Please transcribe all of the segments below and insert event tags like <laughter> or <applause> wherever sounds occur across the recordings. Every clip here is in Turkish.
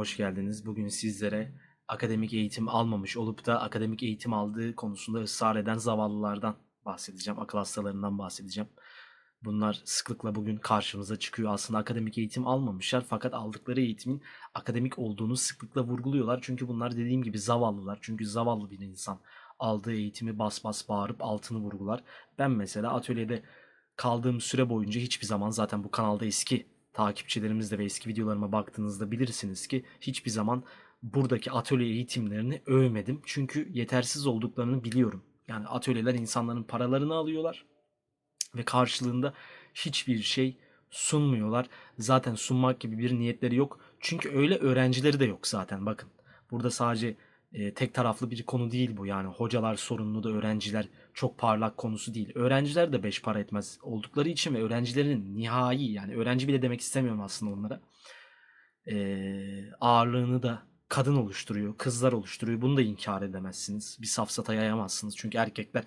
Hoş geldiniz. Bugün sizlere akademik eğitim almamış olup da akademik eğitim aldığı konusunda ısrar eden zavallılardan bahsedeceğim. Akıl hastalarından bahsedeceğim. Bunlar sıklıkla bugün karşımıza çıkıyor. Aslında akademik eğitim almamışlar fakat aldıkları eğitimin akademik olduğunu sıklıkla vurguluyorlar. Çünkü bunlar dediğim gibi zavallılar. Çünkü zavallı bir insan aldığı eğitimi bas bas bağırıp altını vurgular. Ben mesela atölyede kaldığım süre boyunca hiçbir zaman zaten bu kanalda eski takipçilerimizde ve eski videolarıma baktığınızda bilirsiniz ki hiçbir zaman buradaki atölye eğitimlerini övmedim. Çünkü yetersiz olduklarını biliyorum. Yani atölyeler insanların paralarını alıyorlar ve karşılığında hiçbir şey sunmuyorlar. Zaten sunmak gibi bir niyetleri yok. Çünkü öyle öğrencileri de yok zaten bakın. Burada sadece e, tek taraflı bir konu değil bu yani hocalar sorunlu da öğrenciler çok parlak konusu değil. Öğrenciler de beş para etmez oldukları için ve öğrencilerin nihai yani öğrenci bile demek istemiyorum aslında onlara. E, ağırlığını da kadın oluşturuyor, kızlar oluşturuyor. Bunu da inkar edemezsiniz. Bir safsata yayamazsınız. Çünkü erkekler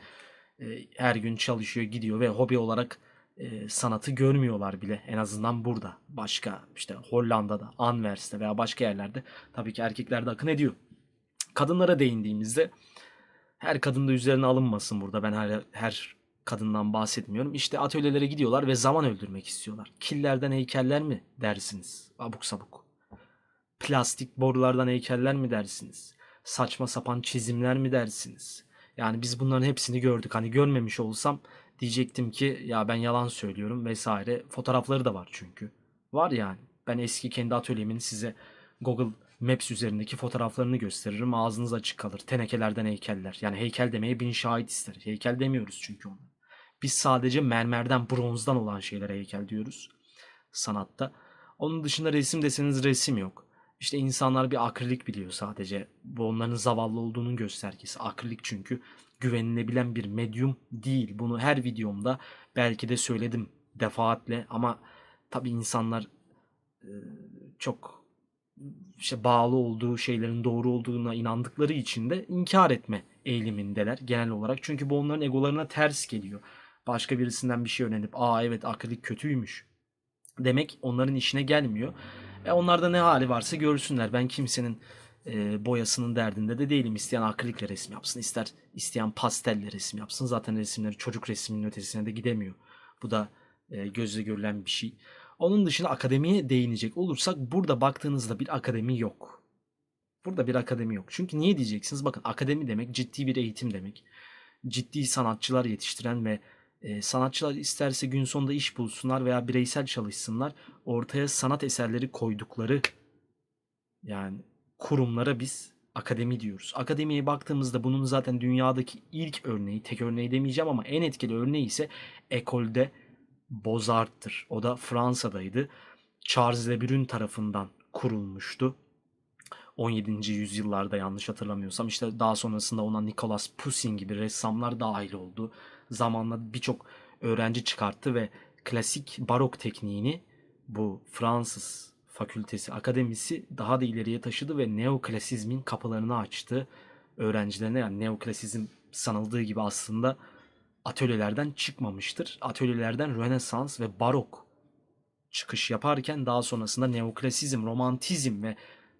e, her gün çalışıyor, gidiyor ve hobi olarak e, sanatı görmüyorlar bile. En azından burada. Başka işte Hollanda'da, Anvers'te veya başka yerlerde tabii ki erkekler de akın ediyor. Kadınlara değindiğimizde her kadın da üzerine alınmasın burada. Ben her, her kadından bahsetmiyorum. İşte atölyelere gidiyorlar ve zaman öldürmek istiyorlar. Killerden heykeller mi dersiniz? Abuk sabuk. Plastik borulardan heykeller mi dersiniz? Saçma sapan çizimler mi dersiniz? Yani biz bunların hepsini gördük. Hani görmemiş olsam diyecektim ki ya ben yalan söylüyorum vesaire. Fotoğrafları da var çünkü. Var yani. Ben eski kendi atölyemin size Google Maps üzerindeki fotoğraflarını gösteririm. Ağzınız açık kalır. Tenekelerden heykeller. Yani heykel demeye bin şahit ister. Heykel demiyoruz çünkü onu. Biz sadece mermerden, bronzdan olan şeylere heykel diyoruz sanatta. Onun dışında resim deseniz resim yok. İşte insanlar bir akrilik biliyor sadece. Bu onların zavallı olduğunun göstergesi. Akrilik çünkü güvenilebilen bir medyum değil. Bunu her videomda belki de söyledim defaatle ama tabii insanlar çok işte bağlı olduğu şeylerin doğru olduğuna inandıkları için de inkar etme eğilimindeler genel olarak. Çünkü bu onların egolarına ters geliyor. Başka birisinden bir şey öğrenip aa evet akrilik kötüymüş demek onların işine gelmiyor. E onlar da ne hali varsa görsünler. Ben kimsenin e, boyasının derdinde de değilim. İsteyen akrilikle resim yapsın, ister isteyen pastelle resim yapsın. Zaten resimleri çocuk resminin ötesine de gidemiyor. Bu da e, gözle görülen bir şey. Onun dışında akademiye değinecek olursak burada baktığınızda bir akademi yok. Burada bir akademi yok. Çünkü niye diyeceksiniz? Bakın akademi demek ciddi bir eğitim demek. Ciddi sanatçılar yetiştiren ve e, sanatçılar isterse gün sonunda iş bulsunlar veya bireysel çalışsınlar. Ortaya sanat eserleri koydukları yani kurumlara biz akademi diyoruz. Akademiye baktığımızda bunun zaten dünyadaki ilk örneği, tek örneği demeyeceğim ama en etkili örneği ise Ekol'de Beaux-Arts'tır. O da Fransa'daydı. Charles Le Brun tarafından kurulmuştu. 17. yüzyıllarda yanlış hatırlamıyorsam işte daha sonrasında ona Nicolas Poussin gibi ressamlar dahil oldu. Zamanla birçok öğrenci çıkarttı ve klasik barok tekniğini bu Fransız fakültesi, akademisi daha da ileriye taşıdı ve neoklasizmin kapılarını açtı öğrencilerine. Yani neoklasizm sanıldığı gibi aslında atölyelerden çıkmamıştır. Atölyelerden Rönesans ve Barok çıkış yaparken daha sonrasında neoklasizm, romantizm ve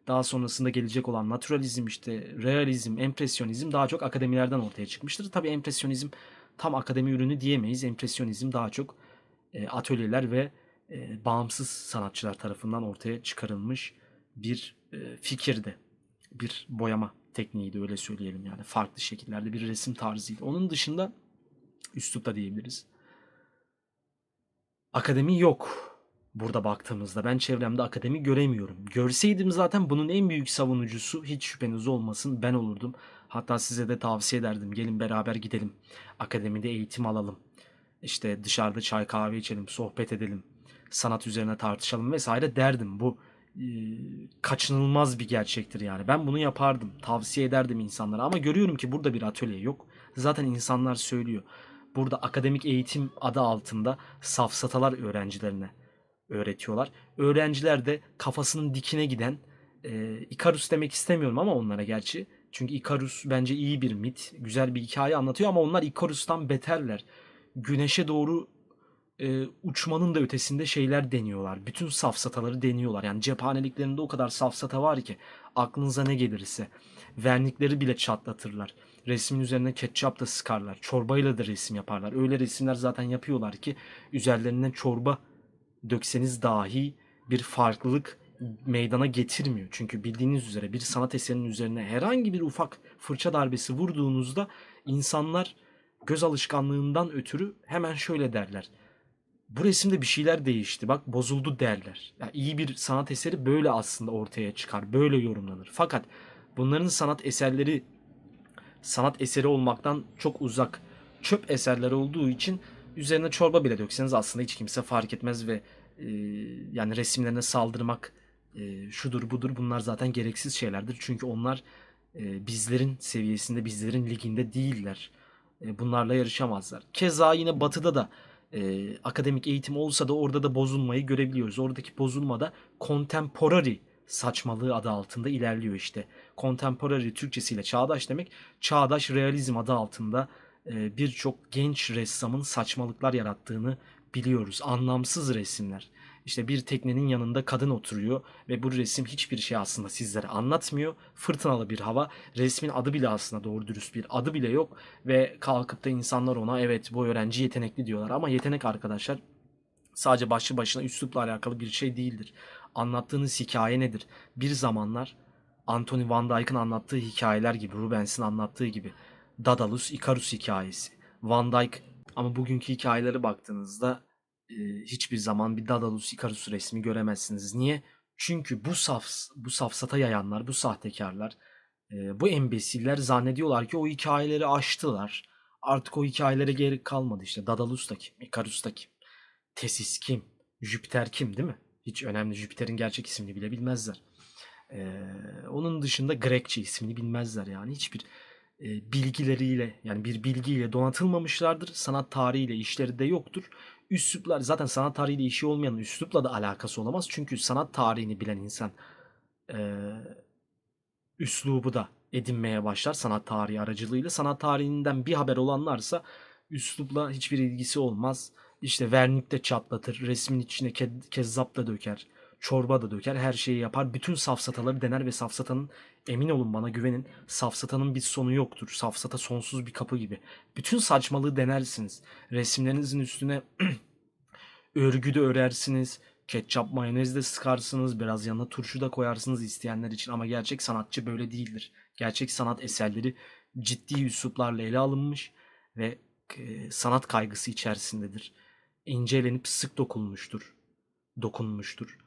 daha sonrasında gelecek olan naturalizm işte realizm, empresyonizm daha çok akademilerden ortaya çıkmıştır. Tabii empresyonizm tam akademi ürünü diyemeyiz. Empresyonizm daha çok e, atölyeler ve e, bağımsız sanatçılar tarafından ortaya çıkarılmış bir e, fikirdi. Bir boyama tekniğiydi öyle söyleyelim yani. Farklı şekillerde bir resim tarzıydı. Onun dışında üslup diyebiliriz. Akademi yok burada baktığımızda. Ben çevremde akademi göremiyorum. Görseydim zaten bunun en büyük savunucusu hiç şüpheniz olmasın ben olurdum. Hatta size de tavsiye ederdim. Gelin beraber gidelim. Akademide eğitim alalım. İşte dışarıda çay kahve içelim, sohbet edelim. Sanat üzerine tartışalım vesaire derdim. Bu e, kaçınılmaz bir gerçektir yani. Ben bunu yapardım. Tavsiye ederdim insanlara ama görüyorum ki burada bir atölye yok. Zaten insanlar söylüyor. Burada akademik eğitim adı altında safsatalar öğrencilerine öğretiyorlar. Öğrenciler de kafasının dikine giden e, Ikarus demek istemiyorum ama onlara gerçi. Çünkü Ikarus bence iyi bir mit. Güzel bir hikaye anlatıyor ama onlar Ikarus'tan beterler. Güneşe doğru e, uçmanın da ötesinde şeyler deniyorlar. Bütün safsataları deniyorlar. Yani cephaneliklerinde o kadar safsata var ki aklınıza ne gelirse. Vernikleri bile çatlatırlar. Resmin üzerine ketçap da sıkarlar. Çorbayla da resim yaparlar. Öyle resimler zaten yapıyorlar ki üzerlerine çorba dökseniz dahi bir farklılık meydana getirmiyor. Çünkü bildiğiniz üzere bir sanat eserinin üzerine herhangi bir ufak fırça darbesi vurduğunuzda insanlar göz alışkanlığından ötürü hemen şöyle derler. Bu resimde bir şeyler değişti. Bak bozuldu derler. Yani iyi bir sanat eseri böyle aslında ortaya çıkar. Böyle yorumlanır. Fakat bunların sanat eserleri sanat eseri olmaktan çok uzak çöp eserler olduğu için üzerine çorba bile dökseniz aslında hiç kimse fark etmez ve e, yani resimlerine saldırmak e, şudur budur bunlar zaten gereksiz şeylerdir. Çünkü onlar e, bizlerin seviyesinde, bizlerin liginde değiller. E, bunlarla yarışamazlar. Keza yine batıda da e, akademik eğitim olsa da orada da bozulmayı görebiliyoruz. Oradaki bozulma da contemporary saçmalığı adı altında ilerliyor işte. Contemporary Türkçesiyle çağdaş demek. Çağdaş realizm adı altında e, birçok genç ressamın saçmalıklar yarattığını biliyoruz. Anlamsız resimler. İşte bir teknenin yanında kadın oturuyor ve bu resim hiçbir şey aslında sizlere anlatmıyor. Fırtınalı bir hava. Resmin adı bile aslında doğru dürüst bir adı bile yok ve kalkıp da insanlar ona evet bu öğrenci yetenekli diyorlar ama yetenek arkadaşlar sadece başlı başına üslupla alakalı bir şey değildir. Anlattığınız hikaye nedir? Bir zamanlar Anthony Van Dyck'ın anlattığı hikayeler gibi, Rubens'in anlattığı gibi Daedalus Icarus hikayesi. Van Dyck ama bugünkü hikayelere baktığınızda e, hiçbir zaman bir Daedalus Icarus resmi göremezsiniz. Niye? Çünkü bu saf bu safsata yayanlar, bu sahtekarlar, e, bu embesiller zannediyorlar ki o hikayeleri aştılar. Artık o hikayelere gerek kalmadı işte. Daedalus da kim? Icarus da kim? Tesis kim? Jüpiter kim değil mi? Hiç önemli Jüpiter'in gerçek ismini bile bilmezler. Ee, onun dışında Grekçe ismini bilmezler yani hiçbir e, bilgileriyle yani bir bilgiyle donatılmamışlardır. Sanat tarihiyle işleri de yoktur. Üsluplar zaten sanat tarihiyle işi olmayan üslupla da alakası olamaz. Çünkü sanat tarihini bilen insan e, üslubu da edinmeye başlar sanat tarihi aracılığıyla. Sanat tarihinden bir haber olanlarsa üslupla hiçbir ilgisi olmaz. İşte vernik de çatlatır, resmin içine ke- kezzap da döker, çorba da döker, her şeyi yapar. Bütün safsataları dener ve safsatanın emin olun bana güvenin safsatanın bir sonu yoktur. Safsata sonsuz bir kapı gibi. Bütün saçmalığı denersiniz. Resimlerinizin üstüne <clears throat> örgü de örersiniz. Ketçap mayonez de sıkarsınız. Biraz yanına turşu da koyarsınız isteyenler için. Ama gerçek sanatçı böyle değildir. Gerçek sanat eserleri ciddi üsluplarla ele alınmış ve e, sanat kaygısı içerisindedir. İncelenip sık dokunmuştur. Dokunmuştur.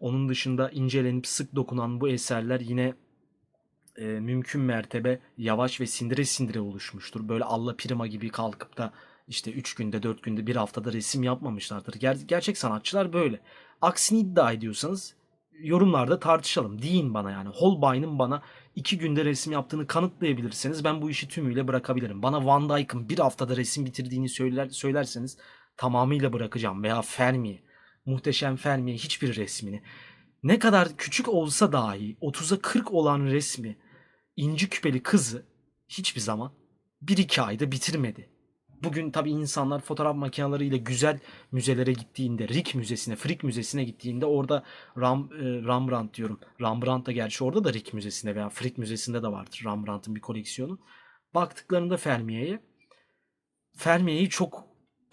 Onun dışında incelenip sık dokunan bu eserler yine e, mümkün mertebe yavaş ve sindire sindire oluşmuştur. Böyle alla prima gibi kalkıp da işte 3 günde, 4 günde, bir haftada resim yapmamışlardır. Ger- gerçek sanatçılar böyle. Aksini iddia ediyorsanız yorumlarda tartışalım. Deyin bana yani. Holbein'in bana 2 günde resim yaptığını kanıtlayabilirseniz ben bu işi tümüyle bırakabilirim. Bana Van Dyck'ın bir haftada resim bitirdiğini söyler, söylerseniz tamamıyla bırakacağım. Veya Fermi, muhteşem Fermi hiçbir resmini. Ne kadar küçük olsa dahi 30'a 40 olan resmi inci küpeli kızı hiçbir zaman 1-2 ayda bitirmedi. Bugün tabii insanlar fotoğraf makineleriyle güzel müzelere gittiğinde, Rik Müzesi'ne, Frick Müzesi'ne gittiğinde orada Ram, e, Rembrandt diyorum. Rembrandt da gerçi orada da Rik Müzesi'nde veya Frick Müzesi'nde de vardır Rembrandt'ın bir koleksiyonu. Baktıklarında Fermi'ye, Fermi'yi çok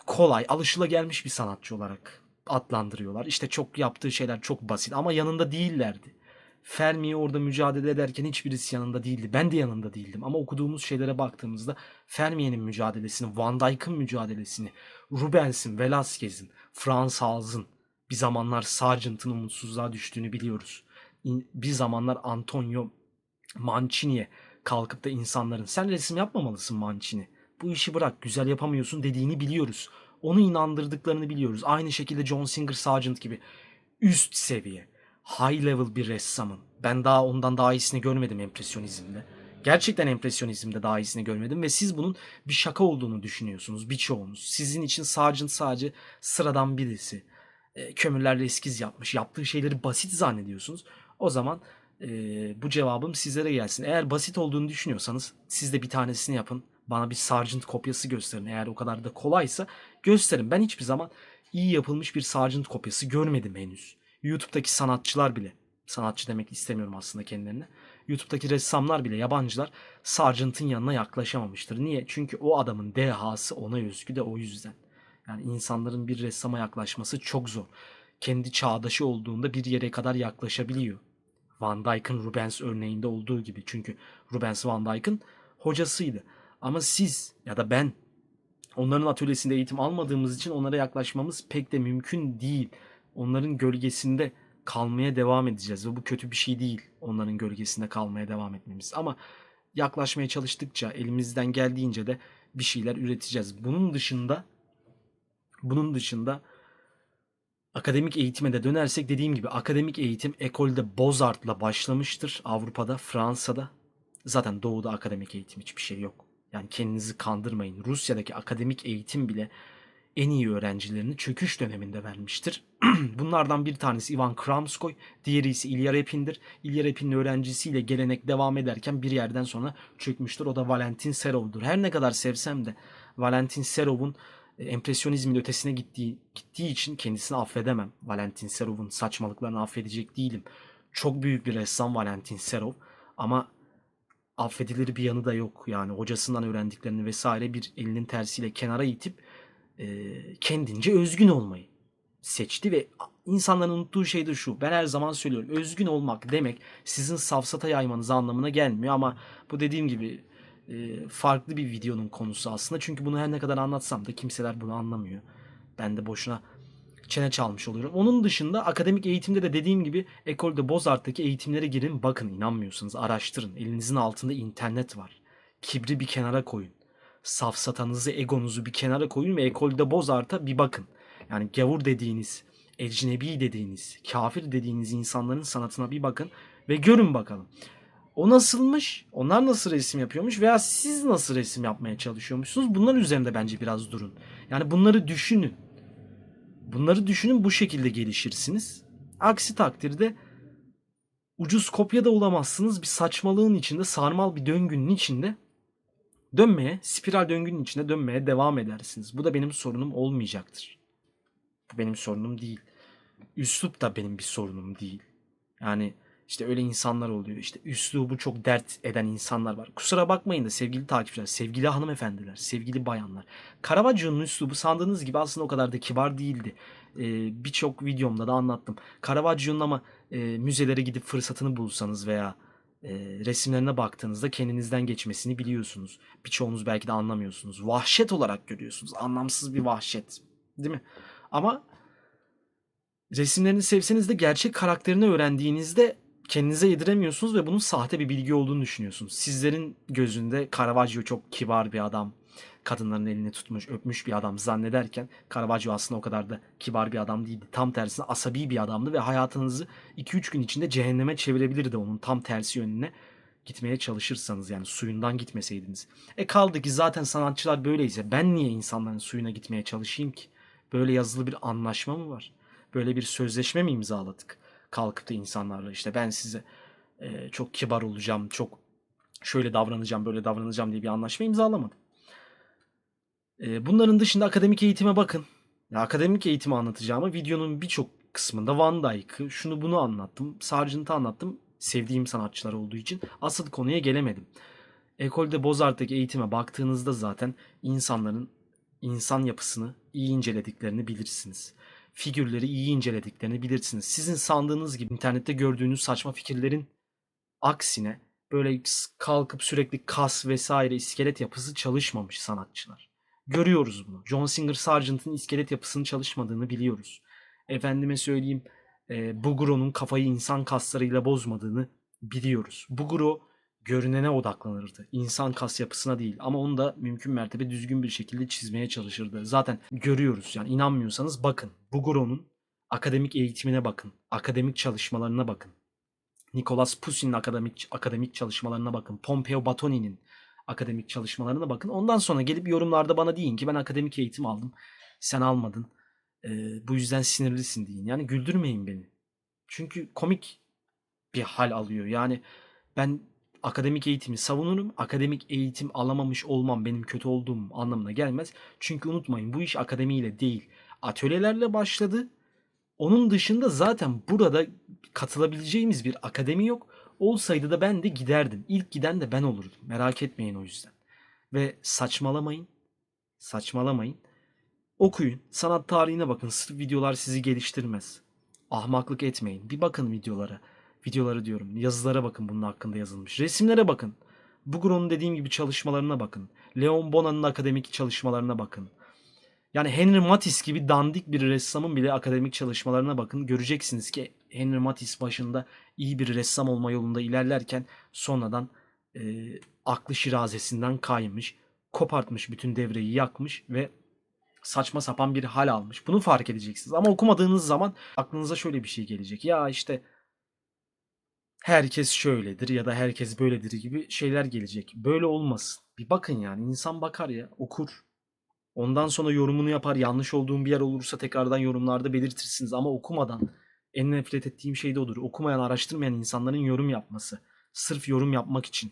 kolay, alışılagelmiş bir sanatçı olarak adlandırıyorlar. İşte çok yaptığı şeyler çok basit ama yanında değillerdi. Fermi orada mücadele ederken hiçbirisi yanında değildi. Ben de yanında değildim. Ama okuduğumuz şeylere baktığımızda Fermi'nin mücadelesini, Van Dyck'ın mücadelesini, Rubens'in, Velázquez'in, Frans Hals'ın bir zamanlar Sargent'ın umutsuzluğa düştüğünü biliyoruz. Bir zamanlar Antonio Mancini'ye kalkıp da insanların sen resim yapmamalısın Mancini. Bu işi bırak güzel yapamıyorsun dediğini biliyoruz. Onu inandırdıklarını biliyoruz. Aynı şekilde John Singer Sargent gibi üst seviye, high level bir ressamın. Ben daha ondan daha iyisini görmedim empresyonizmde. Gerçekten empresyonizmde daha iyisini görmedim ve siz bunun bir şaka olduğunu düşünüyorsunuz birçoğunuz. Sizin için Sargent sadece sıradan birisi. E, kömürlerle eskiz yapmış, yaptığı şeyleri basit zannediyorsunuz. O zaman e, bu cevabım sizlere gelsin. Eğer basit olduğunu düşünüyorsanız siz de bir tanesini yapın. Bana bir Sargent kopyası gösterin. Eğer o kadar da kolaysa gösterin. Ben hiçbir zaman iyi yapılmış bir Sargent kopyası görmedim henüz. YouTube'daki sanatçılar bile, sanatçı demek istemiyorum aslında kendilerine. YouTube'daki ressamlar bile, yabancılar Sargent'ın yanına yaklaşamamıştır. Niye? Çünkü o adamın dehası ona özgü de o yüzden. Yani insanların bir ressama yaklaşması çok zor. Kendi çağdaşı olduğunda bir yere kadar yaklaşabiliyor. Van Dyck'ın Rubens örneğinde olduğu gibi. Çünkü Rubens Van Dyck'ın hocasıydı. Ama siz ya da ben onların atölyesinde eğitim almadığımız için onlara yaklaşmamız pek de mümkün değil. Onların gölgesinde kalmaya devam edeceğiz ve bu kötü bir şey değil. Onların gölgesinde kalmaya devam etmemiz. Ama yaklaşmaya çalıştıkça elimizden geldiğince de bir şeyler üreteceğiz. Bunun dışında bunun dışında akademik eğitime de dönersek dediğim gibi akademik eğitim ekolde Bozart'la başlamıştır Avrupa'da, Fransa'da. Zaten doğuda akademik eğitim hiçbir şey yok. Yani kendinizi kandırmayın. Rusya'daki akademik eğitim bile en iyi öğrencilerini çöküş döneminde vermiştir. <clears throat> Bunlardan bir tanesi Ivan Kramskoy, diğeri ise İlya Repin'dir. İlya Repin'in öğrencisiyle gelenek devam ederken bir yerden sonra çökmüştür. O da Valentin Serov'dur. Her ne kadar sevsem de Valentin Serov'un e, empresyonizmin ötesine gittiği gittiği için kendisini affedemem. Valentin Serov'un saçmalıklarını affedecek değilim. Çok büyük bir ressam Valentin Serov ama affedilir bir yanı da yok. Yani hocasından öğrendiklerini vesaire bir elinin tersiyle kenara itip e, kendince özgün olmayı seçti ve insanların unuttuğu şey de şu. Ben her zaman söylüyorum. Özgün olmak demek sizin safsata yaymanız anlamına gelmiyor ama bu dediğim gibi e, farklı bir videonun konusu aslında. Çünkü bunu her ne kadar anlatsam da kimseler bunu anlamıyor. Ben de boşuna çene çalmış oluyorum. Onun dışında akademik eğitimde de dediğim gibi Ekolde Bozart'taki eğitimlere girin. Bakın inanmıyorsanız araştırın. Elinizin altında internet var. Kibri bir kenara koyun. Safsatanızı, egonuzu bir kenara koyun ve Ekolde Bozart'a bir bakın. Yani gavur dediğiniz, ecnebi dediğiniz, kafir dediğiniz insanların sanatına bir bakın ve görün bakalım. O nasılmış? Onlar nasıl resim yapıyormuş? Veya siz nasıl resim yapmaya çalışıyormuşsunuz? Bunlar üzerinde bence biraz durun. Yani bunları düşünün. Bunları düşünün bu şekilde gelişirsiniz. Aksi takdirde ucuz kopya da olamazsınız. Bir saçmalığın içinde, sarmal bir döngünün içinde dönmeye, spiral döngünün içinde dönmeye devam edersiniz. Bu da benim sorunum olmayacaktır. Bu benim sorunum değil. Üslup da benim bir sorunum değil. Yani işte öyle insanlar oluyor. İşte üslubu çok dert eden insanlar var. Kusura bakmayın da sevgili takipçiler, sevgili hanımefendiler, sevgili bayanlar. Caravaggio'nun üslubu sandığınız gibi aslında o kadar da kibar değildi. Ee, Birçok videomda da anlattım. Caravaggio'nun ama e, müzelere gidip fırsatını bulsanız veya e, resimlerine baktığınızda kendinizden geçmesini biliyorsunuz. Birçoğunuz belki de anlamıyorsunuz. Vahşet olarak görüyorsunuz. Anlamsız bir vahşet. Değil mi? Ama resimlerini sevseniz de gerçek karakterini öğrendiğinizde kendinize yediremiyorsunuz ve bunun sahte bir bilgi olduğunu düşünüyorsunuz. Sizlerin gözünde Caravaggio çok kibar bir adam, kadınların elini tutmuş, öpmüş bir adam zannederken Caravaggio aslında o kadar da kibar bir adam değildi. Tam tersine asabi bir adamdı ve hayatınızı 2-3 gün içinde cehenneme çevirebilirdi onun tam tersi yönüne gitmeye çalışırsanız yani suyundan gitmeseydiniz. E kaldı ki zaten sanatçılar böyleyse ben niye insanların suyuna gitmeye çalışayım ki? Böyle yazılı bir anlaşma mı var? Böyle bir sözleşme mi imzaladık? Kalkıp da insanlarla işte ben size e, çok kibar olacağım, çok şöyle davranacağım, böyle davranacağım diye bir anlaşma imzalamadım. E, bunların dışında akademik eğitime bakın. Ya, akademik eğitimi anlatacağıma videonun birçok kısmında Van Dyck'ı, şunu bunu anlattım, Sargent'ı anlattım. Sevdiğim sanatçılar olduğu için asıl konuya gelemedim. Ekolde Bozart'taki eğitime baktığınızda zaten insanların insan yapısını iyi incelediklerini bilirsiniz. Figürleri iyi incelediklerini bilirsiniz. Sizin sandığınız gibi internette gördüğünüz saçma fikirlerin aksine böyle kalkıp sürekli kas vesaire iskelet yapısı çalışmamış sanatçılar. Görüyoruz bunu. John Singer Sargent'ın iskelet yapısını çalışmadığını biliyoruz. Efendime söyleyeyim e, Buguro'nun kafayı insan kaslarıyla bozmadığını biliyoruz. Buguro görünene odaklanırdı. İnsan kas yapısına değil ama onu da mümkün mertebe düzgün bir şekilde çizmeye çalışırdı. Zaten görüyoruz yani inanmıyorsanız bakın. Buguro'nun akademik eğitimine bakın. Akademik çalışmalarına bakın. Nicolas Pussy'nin akademik akademik çalışmalarına bakın. Pompeo Batoni'nin akademik çalışmalarına bakın. Ondan sonra gelip yorumlarda bana deyin ki ben akademik eğitim aldım. Sen almadın. Ee, bu yüzden sinirlisin deyin. Yani güldürmeyin beni. Çünkü komik bir hal alıyor. Yani ben akademik eğitimi savunurum. Akademik eğitim alamamış olmam benim kötü olduğum anlamına gelmez. Çünkü unutmayın bu iş akademiyle değil. Atölyelerle başladı. Onun dışında zaten burada katılabileceğimiz bir akademi yok. Olsaydı da ben de giderdim. İlk giden de ben olurdum. Merak etmeyin o yüzden. Ve saçmalamayın. Saçmalamayın. Okuyun. Sanat tarihine bakın. Sırf videolar sizi geliştirmez. Ahmaklık etmeyin. Bir bakın videolara. Videoları diyorum. Yazılara bakın bunun hakkında yazılmış. Resimlere bakın. Bugro'nun dediğim gibi çalışmalarına bakın. Leon Bona'nın akademik çalışmalarına bakın. Yani Henry Matisse gibi dandik bir ressamın bile akademik çalışmalarına bakın. Göreceksiniz ki Henry Matisse başında iyi bir ressam olma yolunda ilerlerken sonradan e, aklı şirazesinden kaymış, kopartmış bütün devreyi yakmış ve saçma sapan bir hal almış. Bunu fark edeceksiniz. Ama okumadığınız zaman aklınıza şöyle bir şey gelecek. Ya işte herkes şöyledir ya da herkes böyledir gibi şeyler gelecek. Böyle olmasın. Bir bakın yani insan bakar ya okur. Ondan sonra yorumunu yapar. Yanlış olduğum bir yer olursa tekrardan yorumlarda belirtirsiniz. Ama okumadan en nefret ettiğim şey de odur. Okumayan, araştırmayan insanların yorum yapması. Sırf yorum yapmak için.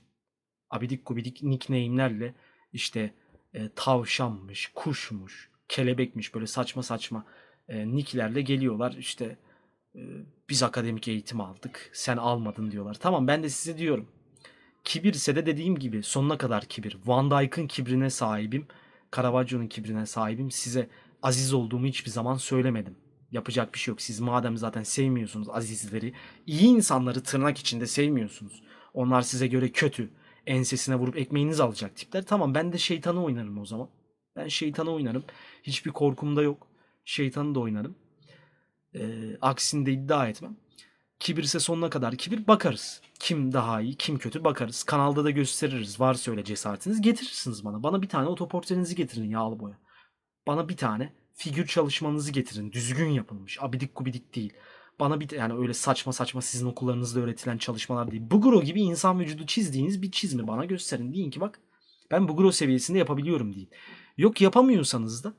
Abidik gubidik nickname'lerle işte e, tavşanmış, kuşmuş, kelebekmiş böyle saçma saçma e, nicklerle geliyorlar. İşte biz akademik eğitim aldık. Sen almadın diyorlar. Tamam ben de size diyorum. Kibirse de dediğim gibi sonuna kadar kibir. Van Dyke'ın kibrine sahibim. Caravaggio'nun kibrine sahibim. Size aziz olduğumu hiçbir zaman söylemedim. Yapacak bir şey yok. Siz madem zaten sevmiyorsunuz azizleri, iyi insanları tırnak içinde sevmiyorsunuz. Onlar size göre kötü. Ensesine vurup ekmeğinizi alacak tipler. Tamam ben de şeytanı oynarım o zaman. Ben şeytanı oynarım. Hiçbir korkum da yok. Şeytanı da oynarım. Ee, aksini de iddia etmem. Kibirse sonuna kadar kibir bakarız. Kim daha iyi, kim kötü bakarız. Kanalda da gösteririz. Varsa öyle cesaretiniz getirirsiniz bana. Bana bir tane otoportrenizi getirin yağlı boya. Bana bir tane figür çalışmanızı getirin. Düzgün yapılmış. Abidik gubidik değil. Bana bir yani öyle saçma saçma sizin okullarınızda öğretilen çalışmalar değil. Buguro gibi insan vücudu çizdiğiniz bir çizimi bana gösterin. Deyin ki bak ben Buguro seviyesinde yapabiliyorum deyin. Yok yapamıyorsanız da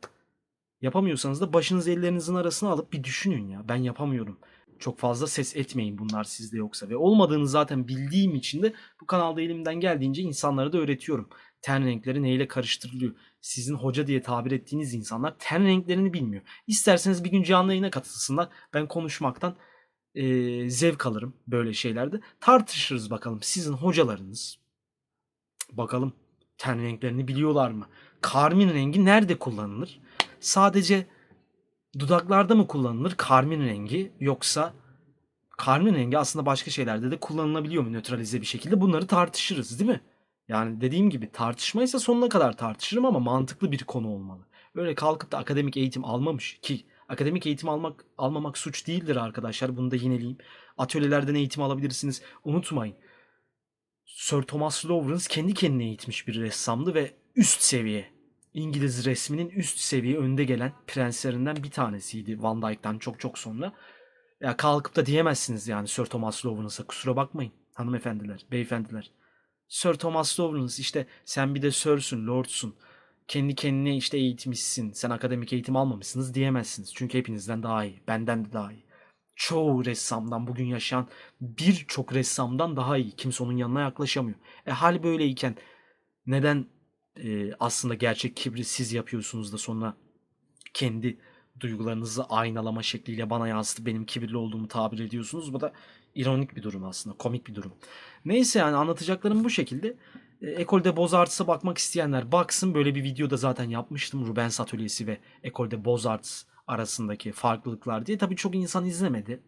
yapamıyorsanız da başınızı ellerinizin arasına alıp bir düşünün ya. Ben yapamıyorum. Çok fazla ses etmeyin bunlar sizde yoksa. Ve olmadığını zaten bildiğim için de bu kanalda elimden geldiğince insanlara da öğretiyorum. Ten renkleri neyle karıştırılıyor. Sizin hoca diye tabir ettiğiniz insanlar ten renklerini bilmiyor. İsterseniz bir gün canlı yayına katılsınlar. Ben konuşmaktan e, zevk alırım böyle şeylerde. Tartışırız bakalım sizin hocalarınız. Bakalım ten renklerini biliyorlar mı? Karmin rengi nerede kullanılır? Sadece dudaklarda mı kullanılır karmin rengi yoksa karmin rengi aslında başka şeylerde de kullanılabiliyor mu nötralize bir şekilde bunları tartışırız değil mi? Yani dediğim gibi tartışmaysa sonuna kadar tartışırım ama mantıklı bir konu olmalı. Öyle kalkıp da akademik eğitim almamış ki akademik eğitim almak almamak suç değildir arkadaşlar. Bunu da yineleyeyim. Atölyelerden eğitim alabilirsiniz. Unutmayın. Sir Thomas Lawrence kendi kendine eğitmiş bir ressamdı ve üst seviye İngiliz resminin üst seviye önde gelen prenslerinden bir tanesiydi Van Dyke'dan çok çok sonra. Ya kalkıp da diyemezsiniz yani Sir Thomas Lawrence'a kusura bakmayın hanımefendiler, beyefendiler. Sir Thomas Lawrence işte sen bir de Sir'sün, Lord'sun. Kendi kendine işte eğitmişsin. Sen akademik eğitim almamışsınız diyemezsiniz. Çünkü hepinizden daha iyi. Benden de daha iyi. Çoğu ressamdan bugün yaşayan birçok ressamdan daha iyi. Kimse onun yanına yaklaşamıyor. E hal böyleyken neden e, aslında gerçek kibri siz yapıyorsunuz da sonra kendi duygularınızı aynalama şekliyle bana yansıtıp benim kibirli olduğumu tabir ediyorsunuz. Bu da ironik bir durum aslında, komik bir durum. Neyse yani anlatacaklarım bu şekilde. E, Ekolde Bozarts'a bakmak isteyenler baksın. Böyle bir videoda zaten yapmıştım. Rubens Atölyesi ve Ekolde Bozarts arasındaki farklılıklar diye. Tabii çok insan izlemedi.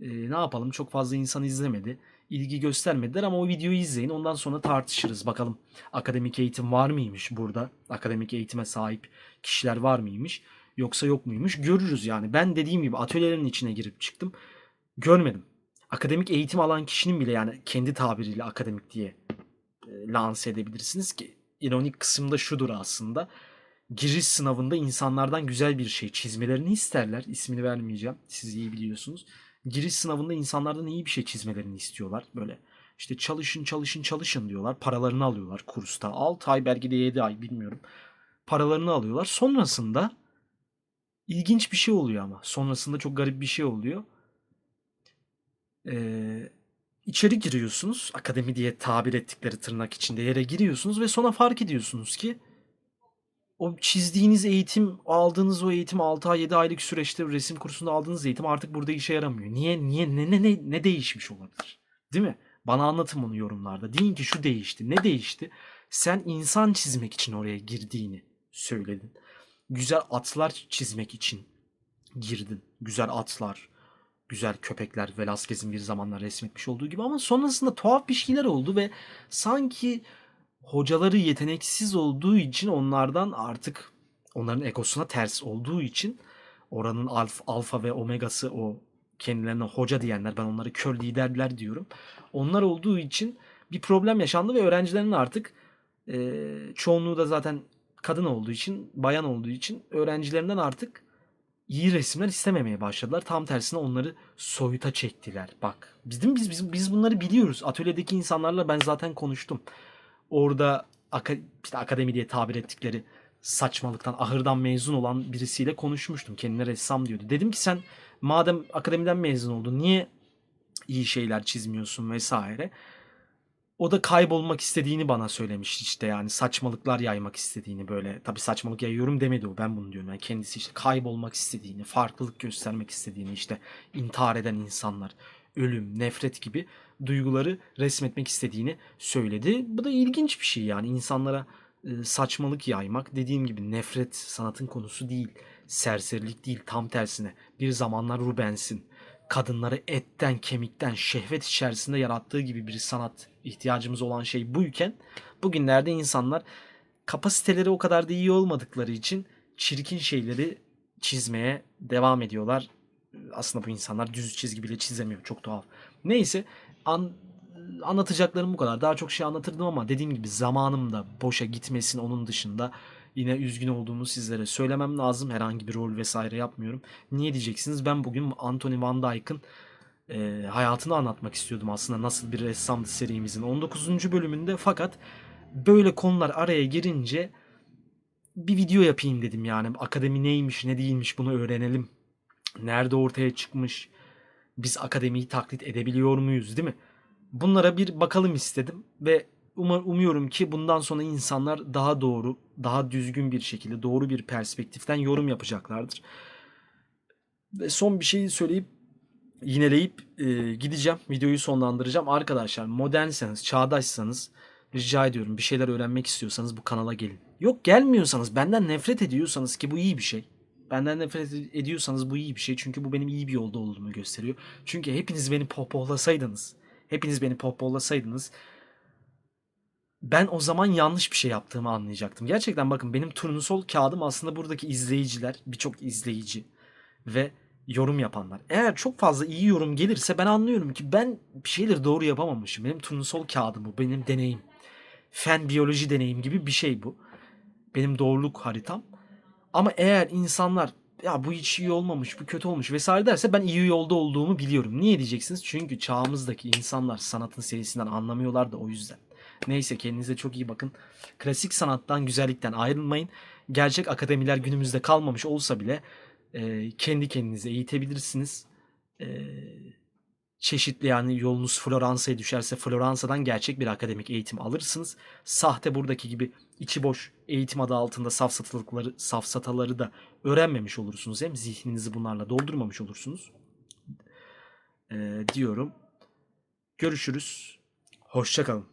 E, ne yapalım çok fazla insan izlemedi. İlgi göstermediler ama o videoyu izleyin. Ondan sonra tartışırız. Bakalım akademik eğitim var mıymış burada? Akademik eğitime sahip kişiler var mıymış? Yoksa yok muymuş? Görürüz yani. Ben dediğim gibi atölyelerin içine girip çıktım. Görmedim. Akademik eğitim alan kişinin bile yani kendi tabiriyle akademik diye e, lanse edebilirsiniz ki ironik kısımda şudur aslında. Giriş sınavında insanlardan güzel bir şey çizmelerini isterler. İsmini vermeyeceğim. Siz iyi biliyorsunuz. Giriş sınavında insanlardan iyi bir şey çizmelerini istiyorlar. Böyle işte çalışın çalışın çalışın diyorlar. Paralarını alıyorlar kursta. 6 ay belki de 7 ay bilmiyorum. Paralarını alıyorlar. Sonrasında ilginç bir şey oluyor ama. Sonrasında çok garip bir şey oluyor. Ee, içeri giriyorsunuz. Akademi diye tabir ettikleri tırnak içinde yere giriyorsunuz ve sonra fark ediyorsunuz ki o çizdiğiniz eğitim, aldığınız o eğitim 6 ay 7 aylık süreçte resim kursunda aldığınız eğitim artık burada işe yaramıyor. Niye niye ne ne ne ne değişmiş olabilir? Değil mi? Bana anlatın bunu yorumlarda. Deyin ki şu değişti. Ne değişti? Sen insan çizmek için oraya girdiğini söyledin. Güzel atlar çizmek için girdin. Güzel atlar, güzel köpekler Velázquez'in bir zamanlar resmetmiş olduğu gibi ama sonrasında tuhaf bir şeyler oldu ve sanki hocaları yeteneksiz olduğu için onlardan artık onların egosuna ters olduğu için oranın alf, alfa ve omegası o kendilerine hoca diyenler ben onları kör liderler diyorum. Onlar olduğu için bir problem yaşandı ve öğrencilerin artık e, çoğunluğu da zaten kadın olduğu için, bayan olduğu için öğrencilerinden artık iyi resimler istememeye başladılar. Tam tersine onları soyuta çektiler. Bak bizim biz biz biz bunları biliyoruz. Atölyedeki insanlarla ben zaten konuştum. Orada işte akademi diye tabir ettikleri saçmalıktan, ahırdan mezun olan birisiyle konuşmuştum. Kendine ressam diyordu. Dedim ki sen madem akademiden mezun oldun niye iyi şeyler çizmiyorsun vesaire. O da kaybolmak istediğini bana söylemiş işte yani saçmalıklar yaymak istediğini böyle. Tabi saçmalık yayıyorum demedi o ben bunu diyorum. Yani kendisi işte kaybolmak istediğini, farklılık göstermek istediğini işte intihar eden insanlar, ölüm, nefret gibi duyguları resmetmek istediğini söyledi. Bu da ilginç bir şey yani insanlara e, saçmalık yaymak dediğim gibi nefret sanatın konusu değil. Serserilik değil tam tersine. Bir zamanlar Rubens'in kadınları etten kemikten şehvet içerisinde yarattığı gibi bir sanat ihtiyacımız olan şey buyken bugünlerde insanlar kapasiteleri o kadar da iyi olmadıkları için çirkin şeyleri çizmeye devam ediyorlar. Aslında bu insanlar düz çizgi bile çizemiyor. Çok tuhaf. Neyse an, anlatacaklarım bu kadar. Daha çok şey anlatırdım ama dediğim gibi zamanım da boşa gitmesin onun dışında yine üzgün olduğumu sizlere söylemem lazım. Herhangi bir rol vesaire yapmıyorum. Niye diyeceksiniz? Ben bugün Anthony Van Dyke'ın e, hayatını anlatmak istiyordum aslında. Nasıl bir ressamdı serimizin 19. bölümünde fakat böyle konular araya girince bir video yapayım dedim yani. Akademi neymiş ne değilmiş bunu öğrenelim. Nerede ortaya çıkmış? Biz akademiyi taklit edebiliyor muyuz değil mi? Bunlara bir bakalım istedim ve umar, umuyorum ki bundan sonra insanlar daha doğru, daha düzgün bir şekilde, doğru bir perspektiften yorum yapacaklardır. Ve son bir şey söyleyip yineleyip e, gideceğim. Videoyu sonlandıracağım. Arkadaşlar modernseniz, çağdaşsanız rica ediyorum bir şeyler öğrenmek istiyorsanız bu kanala gelin. Yok gelmiyorsanız, benden nefret ediyorsanız ki bu iyi bir şey. Benden nefret ediyorsanız bu iyi bir şey. Çünkü bu benim iyi bir yolda olduğumu gösteriyor. Çünkü hepiniz beni pohpohlasaydınız, hepiniz beni pohpohlasaydınız ben o zaman yanlış bir şey yaptığımı anlayacaktım. Gerçekten bakın benim turnusol kağıdım aslında buradaki izleyiciler, birçok izleyici ve yorum yapanlar. Eğer çok fazla iyi yorum gelirse ben anlıyorum ki ben bir şeyleri doğru yapamamışım. Benim turnusol kağıdım bu, benim deneyim. Fen biyoloji deneyim gibi bir şey bu. Benim doğruluk haritam. Ama eğer insanlar ya bu hiç iyi olmamış, bu kötü olmuş vesaire derse ben iyi yolda olduğumu biliyorum. Niye diyeceksiniz? Çünkü çağımızdaki insanlar sanatın serisinden anlamıyorlar da o yüzden. Neyse kendinize çok iyi bakın. Klasik sanattan, güzellikten ayrılmayın. Gerçek akademiler günümüzde kalmamış olsa bile e, kendi kendinize eğitebilirsiniz. E, çeşitli yani yolunuz Floransa'ya düşerse Floransa'dan gerçek bir akademik eğitim alırsınız. Sahte buradaki gibi içi boş eğitim adı altında safsatalıkları, safsataları da öğrenmemiş olursunuz. Hem zihninizi bunlarla doldurmamış olursunuz. E, diyorum. Görüşürüz. Hoşçakalın.